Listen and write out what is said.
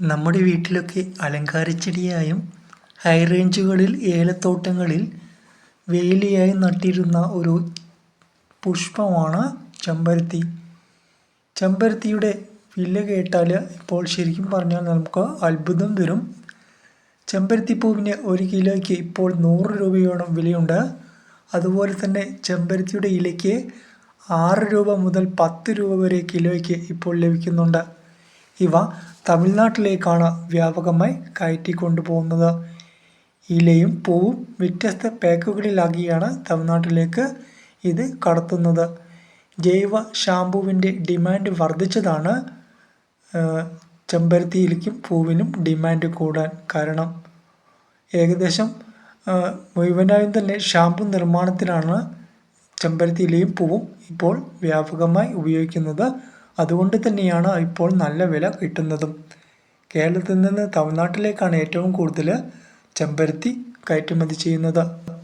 നമ്മുടെ വീട്ടിലൊക്കെ അലങ്കാരച്ചെടിയായും ഹൈ റേഞ്ചുകളിൽ ഏലത്തോട്ടങ്ങളിൽ വേലിയായി നട്ടിരുന്ന ഒരു പുഷ്പമാണ് ചെമ്പരത്തി. ചെമ്പരത്തിയുടെ വില കേട്ടാൽ ഇപ്പോൾ ശരിക്കും പറഞ്ഞാൽ നമുക്ക് അത്ഭുതം വരും. ചെമ്പരത്തിപ്പൂവിന് ഒരു കിലോയ്ക്ക് ഇപ്പോൾ നൂറ് രൂപയോളം വിലയുണ്ട്. അതുപോലെ തന്നെ ചെമ്പരത്തിയുടെ ഇലയ്ക്ക് ആറ് രൂപ മുതൽ പത്ത് രൂപ വരെ കിലോയ്ക്ക് ഇപ്പോൾ ലഭിക്കുന്നുണ്ട്. ഇവ തമിഴ്നാട്ടിലേക്കാണ് വ്യാപകമായി കയറ്റിക്കൊണ്ടുപോകുന്നത്. ഇലയും പൂവും വ്യത്യസ്ത പാക്കുകളിലാക്കിയാണ് തമിഴ്നാട്ടിലേക്ക് ഇത് കടത്തുന്നത്. ജൈവ ഷാമ്പുവിന്റെ ഡിമാൻഡ് വർദ്ധിച്ചതാണ്. ചെമ്പരത്തിയിലേക്കും പൂവിനും ഡിമാൻഡ് കൂടാൻ കാരണം. ഏകദേശം മുഴുവനായും തന്നെ ഷാമ്പു നിർമ്മാണത്തിലാണ് ചെമ്പരത്തിയിലയും പൂവും ഇപ്പോൾ വ്യാപകമായി ഉപയോഗിക്കുന്നത്. അതുകൊണ്ട് തന്നെയാണ് ഇപ്പോൾ നല്ല വില കിട്ടുന്നതും. കേരളത്തിൽ നിന്ന് തമിഴ്നാട്ടിലേക്കാണ് ഏറ്റവും കൂടുതൽ ചെമ്പരത്തി കയറ്റുമതി ചെയ്യുന്നത്.